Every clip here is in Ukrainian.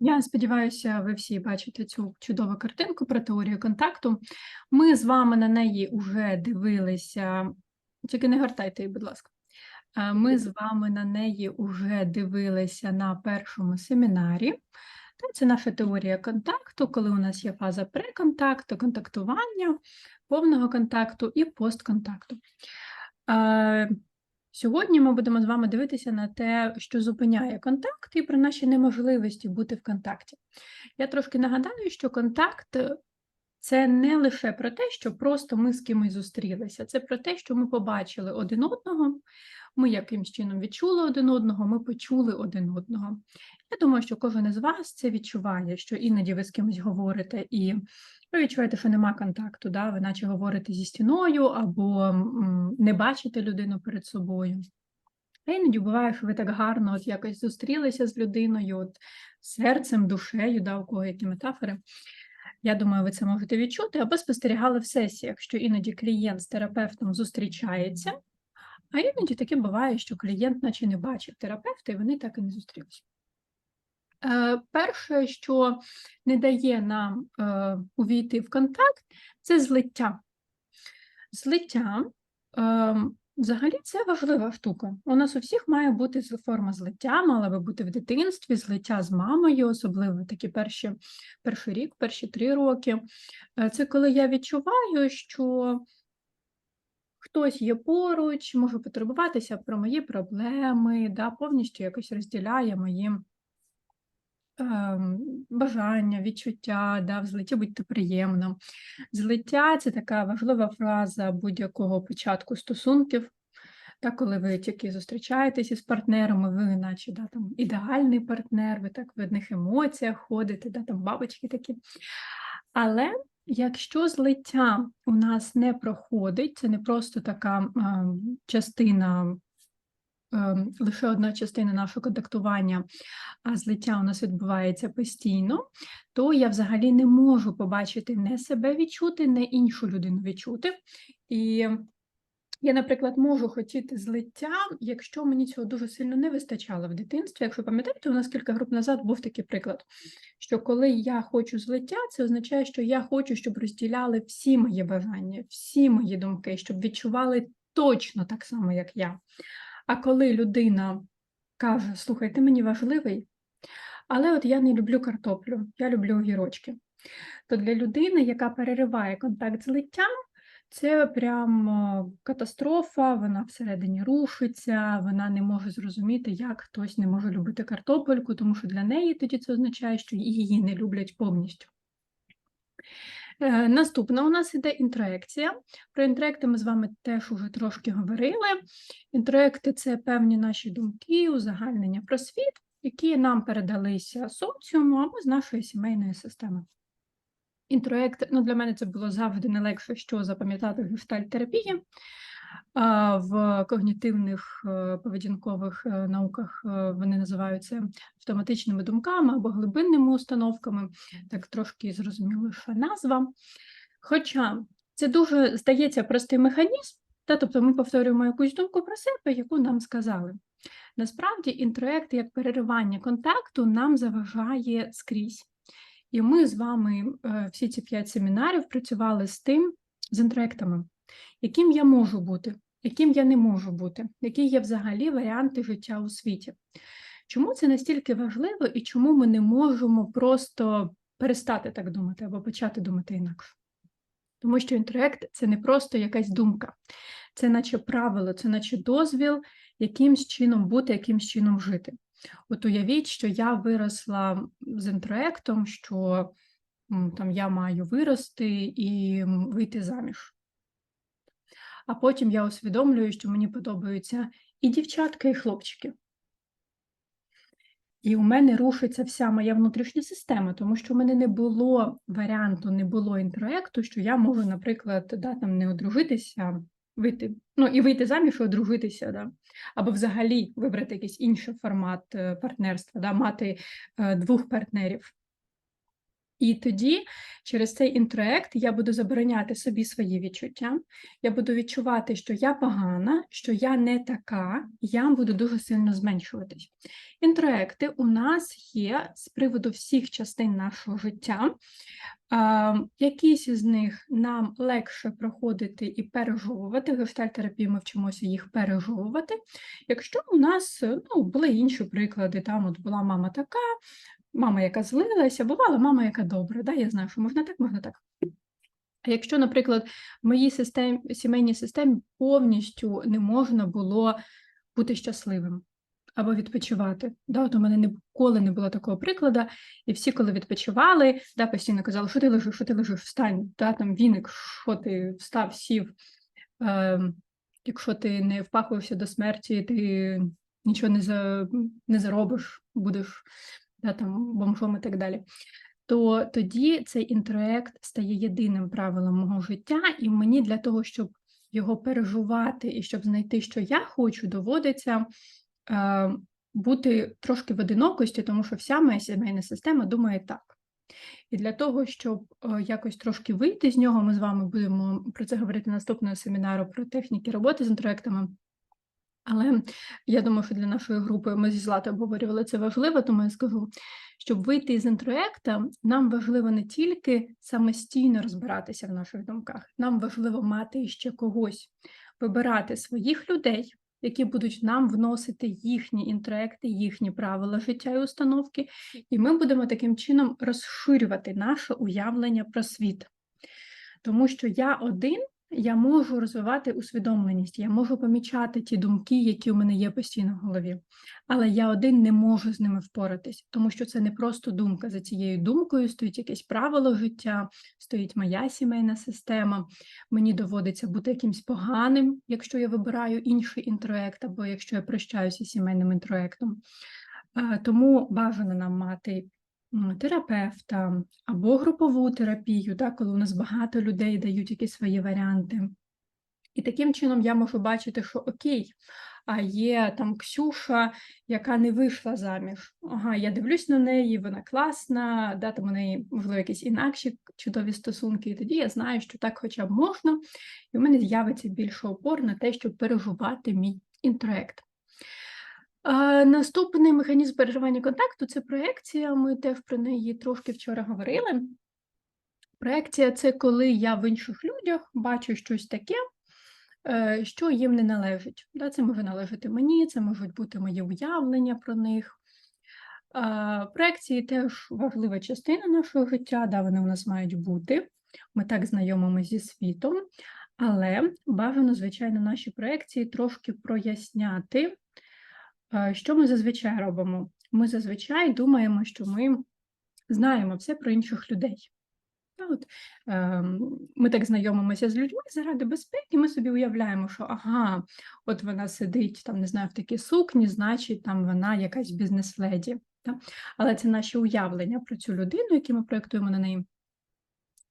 Я сподіваюся, ви всі бачите цю чудову картинку про теорію контакту. Ми з вами на неї вже дивилися. Тільки не гортайте її, будь ласка. Е, Ми з вами на неї вже дивилися на першому семінарі. Це наша теорія контакту, коли у нас є фаза преконтакту, контактування, повного контакту і постконтакту. Сьогодні ми будемо з вами дивитися на те, що зупиняє контакт, і про наші неможливості бути в контакті. Я трошки нагадаю, що контакт е, це не лише про те, що просто ми з кимось зустрілися, це про те, що ми побачили один одного, ми якимсь чином відчули один одного, ми почули один одного. Я думаю, що кожен із вас це відчуває, що іноді ви з кимось говорите і ви відчуваєте, що нема контакту, да? ви наче говорите зі стіною або не бачите людину перед собою. А іноді буває, що ви так гарно от якось зустрілися з людиною, от серцем, душею, да, у кого які метафори. Я думаю, ви це можете відчути, або спостерігали в сесіях, що іноді клієнт з терапевтом зустрічається, а іноді таке буває, що клієнт наче не бачив терапевта, і вони так і не зустрілися. Е, Перше, що не дає нам е, увійти в контакт, це злиття. Злиття е, взагалі це важлива штука. У нас у всіх має бути форма злиття, мала би бути в дитинстві, злиття з мамою, особливо такі перші, перший рік, перші три роки. Е, Це коли я відчуваю, що хтось є поруч, може потурбуватися про мої проблеми, да, повністю якось розділяє мої ем, бажання, відчуття, да, в злитті будьте приємно. Злиття це така важлива фраза будь-якого початку стосунків. Та, коли ви тільки зустрічаєтесь із партнерами, ви наче да, там, ідеальний партнер, ви так в одних емоціях ходите, да, там бабочки такі. Але якщо злиття у нас не проходить, це не просто така ем, частина лише одна частина нашого контактування, а злиття у нас відбувається постійно, то я взагалі не можу побачити не себе відчути, не іншу людину відчути. І я, наприклад, можу хотіти злиття, якщо мені цього дуже сильно не вистачало в дитинстві. Якщо пам'ятаєте, у нас кілька груп назад був такий приклад, що коли я хочу злиття, це означає, що я хочу, щоб розділяли всі мої бажання, всі мої думки, щоб відчували точно так само, як я. А коли людина каже, слухай, ти мені важливий, але от я не люблю картоплю, я люблю огірочки, то для людини, яка перериває контакт з литтям, це прям катастрофа, вона всередині рушиться, вона не може зрозуміти, як хтось не може любити картопельку, тому що для неї тоді це означає, що її не люблять повністю. Е, Наступна у нас іде інтроекція. Про інтроекти ми з вами теж уже трошки говорили. Інтроекти це певні наші думки, узагальнення про світ, які нам передалися соціуму або з нашої сімейної системи. Інтроект, ну для мене це було завжди не легше, що запам'ятати в гештальт-терапії. В когнітивних е, поведінкових е, науках е, вони називаються автоматичними думками або глибинними установками, так трошки зрозуміліша назва. Хоча це дуже здається простий механізм, та, тобто ми повторюємо якусь думку про себе, яку нам сказали. Насправді, інтроект як переривання контакту нам заважає скрізь. І ми з вами всі ці п'ять семінарів працювали з тим, з інтроектами, яким я можу бути, яким я не можу бути, які є взагалі варіанти життя у світі. Чому це настільки важливо і чому ми не можемо просто перестати так думати або почати думати інакше? Тому що інтроект це не просто якась думка, це наче правило, це наче дозвіл якимсь чином бути, якимсь чином жити. От уявіть, що я виросла з інтроектом, що там я маю вирости і вийти заміж. А потім я усвідомлюю, що мені подобаються і дівчатка, і хлопчики. І у мене рушиться вся моя внутрішня система, тому що в мене не було варіанту, не було інтроекту, що я можу, наприклад, да, там не одружитися, вийти, ну і вийти заміж і одружитися, да. або взагалі вибрати якийсь інший формат е, партнерства, да, мати е, двох партнерів. І тоді через цей інтроект я буду забороняти собі свої відчуття. Я буду відчувати, що я погана, що я не така, я буду дуже сильно зменшуватись. Інтроекти у нас є з приводу всіх частин нашого життя. А, якісь із них нам легше проходити і пережовувати. Гештальтерапії ми вчимося їх пережовувати. Якщо у нас ну, були інші приклади, там от була мама така, мама, яка злилася, бувала мама, яка добра. Да? Я знаю, що можна так, можна так. А якщо, наприклад, в моїй системі, сімейній системі повністю не можна було бути щасливим або відпочивати. Да? От у мене ніколи не було такого прикладу, і всі, коли відпочивали, да, постійно казали, що ти лежиш, що ти лежиш, встань, да? там віник, що ти встав, сів. Е, якщо ти не впахуєшся до смерті, ти нічого не за, не заробиш, будеш да, там, бомжом і так далі, то тоді цей інтроект стає єдиним правилом мого життя, і мені для того, щоб його переживати і щоб знайти, що я хочу, доводиться е, бути трошки в одинокості, тому що вся моя сімейна система думає так. І для того, щоб е, якось трошки вийти з нього, ми з вами будемо про це говорити наступного семінару про техніки роботи з інтроектами. Але я думаю, що для нашої групи ми зі Златою обговорювали це важливо, тому я скажу, щоб вийти з інтроекта, нам важливо не тільки самостійно розбиратися в наших думках, нам важливо мати ще когось, вибирати своїх людей, які будуть нам вносити їхні інтроекти, їхні правила життя і установки, і ми будемо таким чином розширювати наше уявлення про світ. Тому що я один я можу розвивати усвідомленість, я можу помічати ті думки, які у мене є постійно в голові, але я один не можу з ними впоратись, тому що це не просто думка. За цією думкою стоїть якесь правило життя, стоїть моя сімейна система. Мені доводиться бути якимсь поганим, якщо я вибираю інший інтроект, або якщо я прощаюся з сімейним інтроектом. Тому бажано нам мати терапевта або групову терапію, так, коли у нас багато людей дають якісь свої варіанти. І таким чином я можу бачити, що окей, а є там Ксюша, яка не вийшла заміж. Ага, я дивлюсь на неї, вона класна, да, там у неї, можливо, якісь інакші чудові стосунки, і тоді я знаю, що так хоча б можна, і в мене з'явиться більше опор на те, щоб переживати мій інтроект. Наступний механізм переживання контакту це проекція. Ми теж про неї трошки вчора говорили. Проекція це коли я в інших людях бачу щось таке, е, що їм не належить. Це може належати мені, це можуть бути мої уявлення про них. Проекції теж важлива частина нашого життя, вони у нас мають бути. Ми так знайомимося зі світом, але бажано, звичайно, наші проекції трошки проясняти. Що ми зазвичай робимо? Ми зазвичай думаємо, що ми знаємо все про інших людей. От, е, Ми так знайомимося з людьми заради безпеки, ми собі уявляємо, що ага, от вона сидить там, не знаю, в такій сукні, значить, там вона якась бізнес-леді. Але це наші уявлення про цю людину, які ми проєктуємо на неї.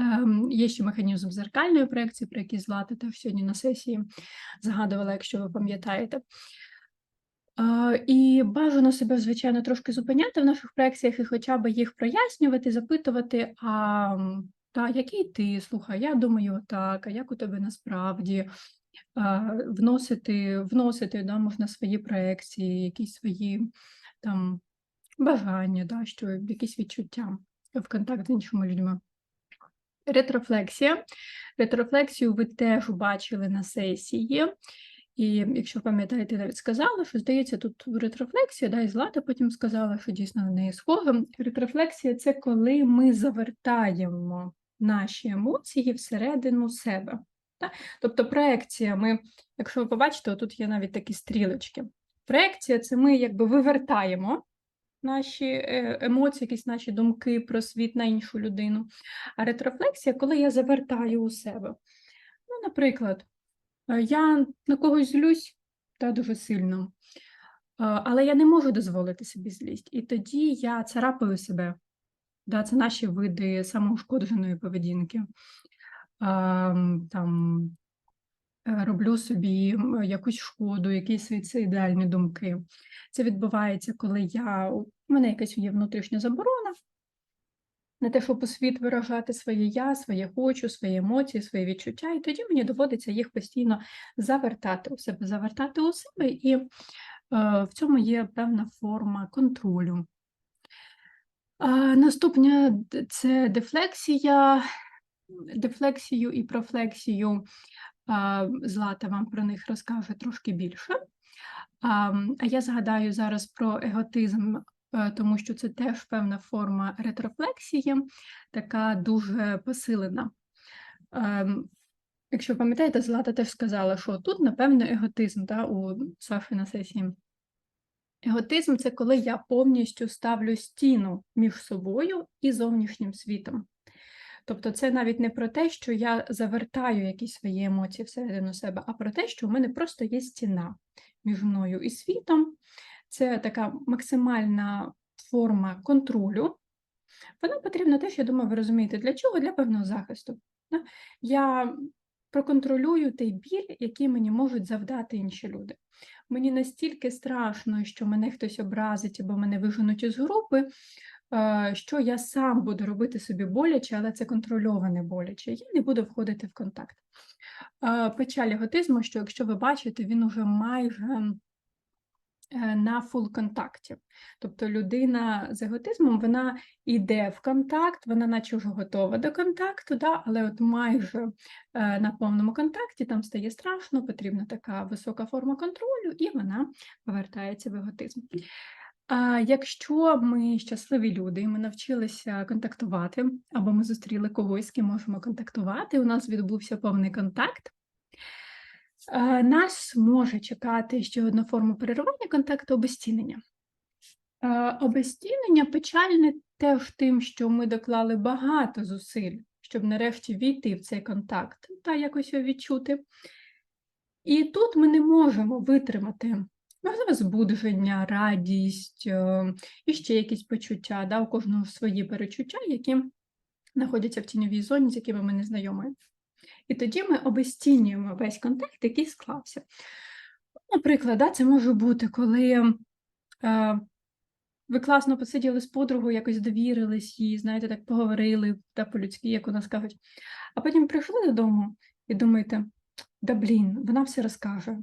Е, Є ще механізм зеркальної проєкції, про який Злата теж сьогодні на сесії згадувала, якщо ви пам'ятаєте. І бажано себе, звичайно, трошки зупиняти в наших проекціях і хоча б їх прояснювати, запитувати, а та, який ти, слухай, я думаю так, а як у тебе насправді вносити, вносити да, можна свої проекції, якісь свої там бажання, да, що якісь відчуття в контакт з іншими людьми. Ретрофлексія. Ретрофлексію ви теж бачили на сесії. І якщо пам'ятаєте, навіть сказала, що здається, тут ретрофлексія, да, і Злата потім сказала, що дійсно на неї схоже. Ретрофлексія це коли ми завертаємо наші емоції всередину себе. Так? Тобто проекція, ми, якщо ви побачите, тут є навіть такі стрілочки. Проекція це ми якби вивертаємо наші е, емоції, якісь наші думки про світ на іншу людину. А ретрофлексія, коли я завертаю у себе. Ну, Наприклад, я на когось злюсь та дуже сильно, е, але я не можу дозволити собі злість. І тоді я царапаю себе. Да, Це наші види самоушкодженої поведінки. Там е, Роблю собі якусь шкоду, якісь суїцидальні думки. Це відбувається, коли я, у мене якась є внутрішня заборона, на те, щоб у світ виражати своє я, своє хочу, свої емоції, свої відчуття, і тоді мені доводиться їх постійно завертати у себе, завертати у себе, і е, в цьому є певна форма контролю. А, наступне це дефлексія. Дефлексію і профлексію Злата вам про них розкаже трошки більше. А, я згадаю зараз про еготизм, е, тому що це теж певна форма ретрофлексії, така дуже посилена. Ем, Якщо пам'ятаєте, Злата теж сказала, що тут, напевно, еготизм да, у Саші на сесії. Еготизм це коли я повністю ставлю стіну між собою і зовнішнім світом. Тобто це навіть не про те, що я завертаю якісь свої емоції всередину себе, а про те, що у мене просто є стіна між мною і світом. Це така максимальна форма контролю. Вона потрібна теж, я думаю, ви розумієте, для чого? Для певного захисту. Я проконтролюю той біль, який мені можуть завдати інші люди. Мені настільки страшно, що мене хтось образить або мене виженуть із групи, е, що я сам буду робити собі боляче, але це контрольоване боляче. Я не буду входити в контакт. Е, Печаль еготизму, що якщо ви бачите, він уже майже на фул контакті. Тобто людина з еготизмом вона йде в контакт, вона наче вже готова до контакту, да? але от майже е, на повному контакті там стає страшно, потрібна така висока форма контролю, і вона повертається в еготизм. А якщо ми щасливі люди, ми навчилися контактувати, або ми зустріли когось, з ким можемо контактувати, у нас відбувся повний контакт. Е, Нас може чекати ще одна форма перервання контакту обезцінення. Е, Обезцінення печальне теж тим, що ми доклали багато зусиль, щоб нарешті війти в цей контакт та якось його відчути. І тут ми не можемо витримати, можливо, збудження, радість е, і ще якісь почуття. Да? У кожного свої перечуття, які знаходяться в тіньовій зоні, з якими ми не знайомі. І тоді ми обезцінюємо весь контакт, який склався. Наприклад, це може бути, коли е, ви класно посиділи з подругою, якось довірились їй, знаєте, так поговорили та по-людськи, як у нас кажуть. А потім прийшли додому і думаєте, да блін, вона все розкаже.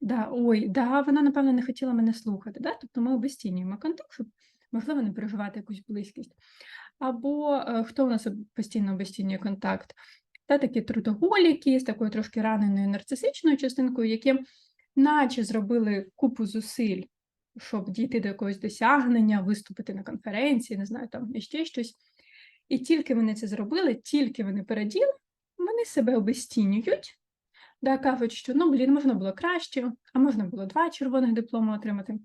Да, ой, да, вона, напевно, не хотіла мене слухати. Да? Тобто ми обезцінюємо контакт, щоб, можливо, не переживати якусь близькість. Або е, хто у нас постійно обезцінює контакт? Та такі трудоголіки з такою трошки раненою нарцисичною частинкою, які наче зробили купу зусиль, щоб дійти до якогось досягнення, виступити на конференції, не знаю, там і ще щось. І тільки вони це зробили, тільки вони переділи, вони себе обезцінюють, да, кажуть, що ну, блін, можна було краще, а можна було два червоних дипломи отримати.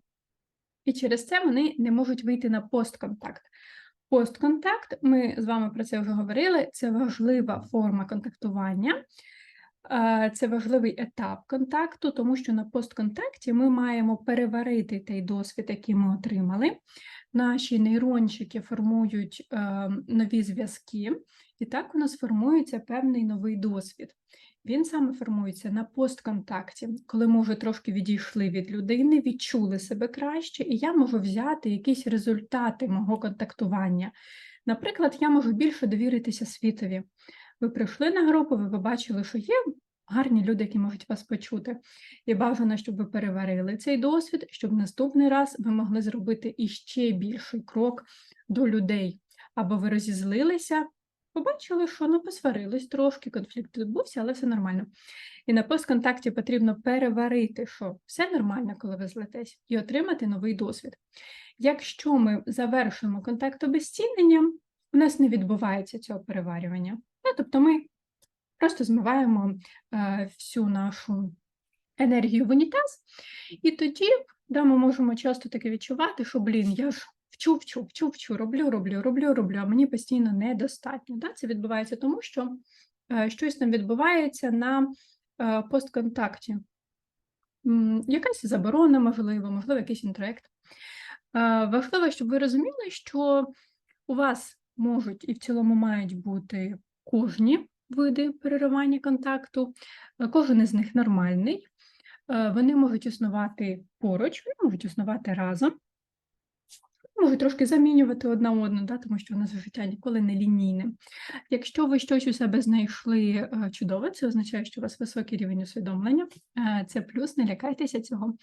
І через це вони не можуть вийти на постконтакт. Постконтакт, ми з вами про це вже говорили, це важлива форма контактування. Це важливий етап контакту, тому що на постконтакті ми маємо переварити той досвід, який ми отримали. Наші нейрончики формують е, нові зв'язки, і так у нас формується певний новий досвід. Він саме формується на постконтакті, коли ми вже трошки відійшли від людини, відчули себе краще, і я можу взяти якісь результати мого контактування. Наприклад, я можу більше довіритися світові. Ви прийшли на групу, ви побачили, що є гарні люди, які можуть вас почути. І бажано, щоб ви переварили цей досвід, щоб наступний раз ви могли зробити іще більший крок до людей. Або ви розізлилися, побачили, що ну посварились трошки, конфлікт відбувся, але все нормально. І на постконтакті потрібно переварити, що все нормально, коли ви злетесь, і отримати новий досвід. Якщо ми завершуємо контакт обезціненням, у нас не відбувається цього переварювання. Ну, тобто ми просто змиваємо е, всю нашу енергію в унітаз, і тоді да, ми можемо часто таки відчувати, що, блін, я ж вчу, вчу, вчу, вчу, роблю, роблю, роблю, роблю, а мені постійно недостатньо. Да? Це відбувається тому, що е, щось там відбувається на е, постконтакті. Якась заборона, можливо, можливо, якийсь інтроект. Е, Важливо, щоб ви розуміли, що у вас можуть і в цілому мають бути кожні види переривання контакту, кожен із них нормальний. Вони можуть існувати поруч, вони можуть існувати разом, можуть трошки замінювати одна одну, да, тому що у нас життя ніколи не лінійне. Якщо ви щось у себе знайшли е, чудове, це означає, що у вас високий рівень усвідомлення. Е, Це плюс, не лякайтеся цього.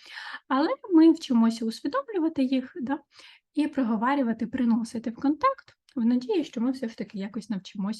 Але ми вчимося усвідомлювати їх да, і проговарювати, приносити в контакт в надії, що ми все ж таки якось навчимося